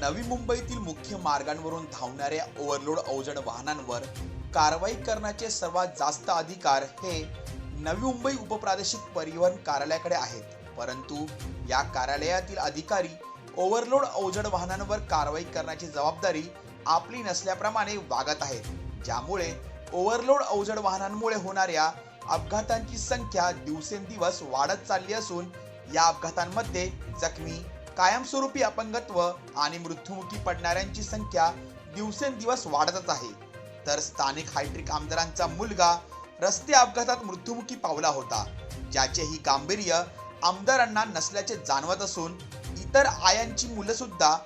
नवी मुंबईतील मुख्य मार्गांवरून धावणाऱ्या ओव्हरलोड अवजड वाहनांवर कारवाई करण्याचे सर्वात जास्त अधिकार हे नवी मुंबई उपप्रादेशिक परिवहन कार्यालयाकडे आहेत. परंतु या कार्यालयातील अधिकारी ओव्हरलोड अवजड वाहनांवर कारवाई करण्याची जबाबदारी आपली नसल्याप्रमाणे वागत आहेत. ज्यामुळे ओव्हरलोड अवजड वाहनांमुळे होणाऱ्या अपघातांची संख्या दिवसेंदिवस वाढत चालली असून या अपघातांमध्ये जखमी कायमस्वरूपी अपंगत्व आणि मृत्युमुखी पडणाऱ्यांची संख्या दिवसेंदिवस वाढतच आहे. तर स्थानिक हायड्रिक आमदारांचा मुलगा रस्ते अपघातात मृत्युमुखी पावला होता ज्याचे ही गांभीर्य आमदारांना नसल्याचे जाणवत असून इतर आयांची मुलं सुद्धा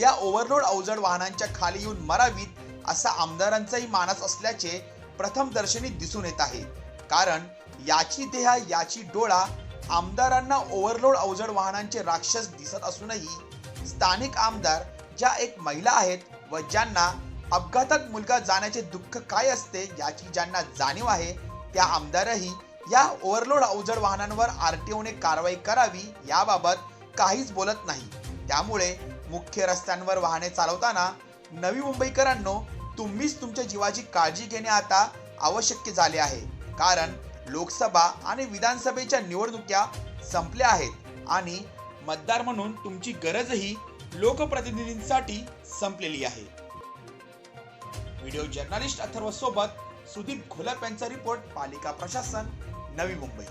या ओव्हरलोड अवजड वाहनांच्या खाली येऊन मरावीत असा आमदारांचाही मानस असल्याचे प्रथमदर्शनी दिसून येत आहे. कारण याची देहा याची डोळा आमदारांना ओव्हरलोड अवजड वाहनांचे राक्षस दिसत असूनही स्थानिक आमदार ज्या एक महिला आहेत व ज्यांना अपघातात मुलगा जाण्याचे दुःख काय असते याची ज्यांना जाणीव आहे त्या आमदारही या ओव्हरलोड अवजड वाहनांवर आरटीओने कारवाई करावी याबाबत काहीच बोलत नाही. त्यामुळे मुख्य रस्त्यांवर वाहने चालवताना नवी मुंबईकरांनो तुम्हीच तुमच्या जीवाची काळजी घेणे आता आवश्यक झाले आहे. कारण लोकसभा आणि विधानसभेच्या निवडणुक्या संपल्या आहेत आणि मतदार म्हणून तुमची गरजही लोकप्रतिनिधींसाठी संपलेली आहे. व्हिडिओ जर्नलिस्ट अथर्व सोबत सुदीप घोलप यांचा रिपोर्ट पालिका प्रशासन नवी मुंबई.